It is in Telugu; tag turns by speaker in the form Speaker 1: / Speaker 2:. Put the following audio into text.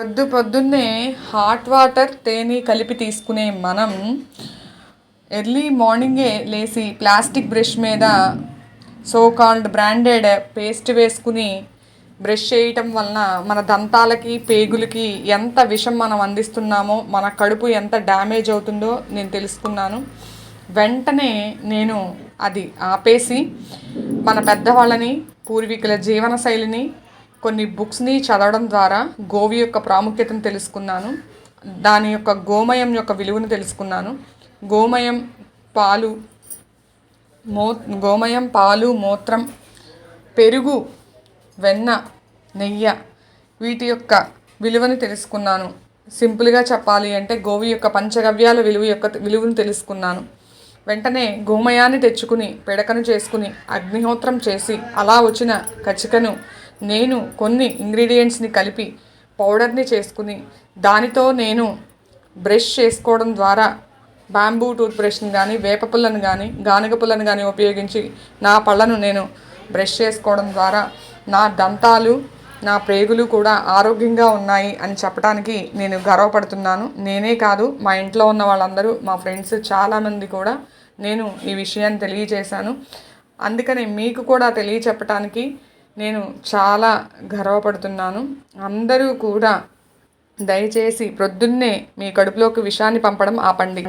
Speaker 1: పొద్దు పొద్దున్నే హాట్ వాటర్ తేనె కలిపి తీసుకునే మనం ఎర్లీ మార్నింగే లేచి ప్లాస్టిక్ బ్రష్ మీద సో కాల్డ్ బ్రాండెడ్ పేస్ట్ వేసుకుని బ్రష్ చేయటం వలన మన దంతాలకి పేగులకి ఎంత విషం మనం అందిస్తున్నామో మన కడుపు ఎంత డ్యామేజ్ అవుతుందో నేను తెలుసుకున్నాను. వెంటనే నేను అది ఆపేసి మన పెద్దవాళ్ళని పూర్వీకుల జీవన శైలిని కొన్ని బుక్స్ని చదవడం ద్వారా గోవి యొక్క ప్రాముఖ్యతను తెలుసుకున్నాను. దాని యొక్క గోమయం యొక్క విలువను తెలుసుకున్నాను. గోమయం పాలు మో గోమయం పాలు మూత్రం పెరుగు వెన్న నెయ్యి వీటి యొక్క విలువను తెలుసుకున్నాను. సింపుల్గా చెప్పాలి అంటే గోవి యొక్క పంచగవ్యాల విలువ యొక్క విలువను తెలుసుకున్నాను. వెంటనే గోమయాన్ని తెచ్చుకుని పిడకను చేసుకుని అగ్నిహోత్రం చేసి అలా వచ్చిన కచికను నేను కొన్ని ఇంగ్రీడియంట్స్ని కలిపి పౌడర్ని చేసుకుని దానితో నేను బ్రష్ చేసుకోవడం ద్వారా బ్యాంబూ టూత్ బ్రష్ని కానీ వేప పుల్లను కానీ గానుగ పుల్లను కానీ ఉపయోగించి నా పళ్ళను నేను బ్రష్ చేసుకోవడం ద్వారా నా దంతాలు నా ప్రేగులు కూడా ఆరోగ్యంగా ఉన్నాయి అని చెప్పడానికి నేను గర్వపడుతున్నాను. నేనే కాదు మా ఇంట్లో ఉన్న వాళ్ళందరూ మా ఫ్రెండ్స్ చాలామంది కూడా నేను ఈ విషయాన్ని తెలియజేశాను. అందుకని మీకు కూడా తెలియచెప్పటానికి నేను చాలా గర్వపడుతున్నాను. అందరూ కూడా దయచేసి ప్రొద్దున్నే మీ కడుపులోకి విషాన్ని పంపడం ఆపండి.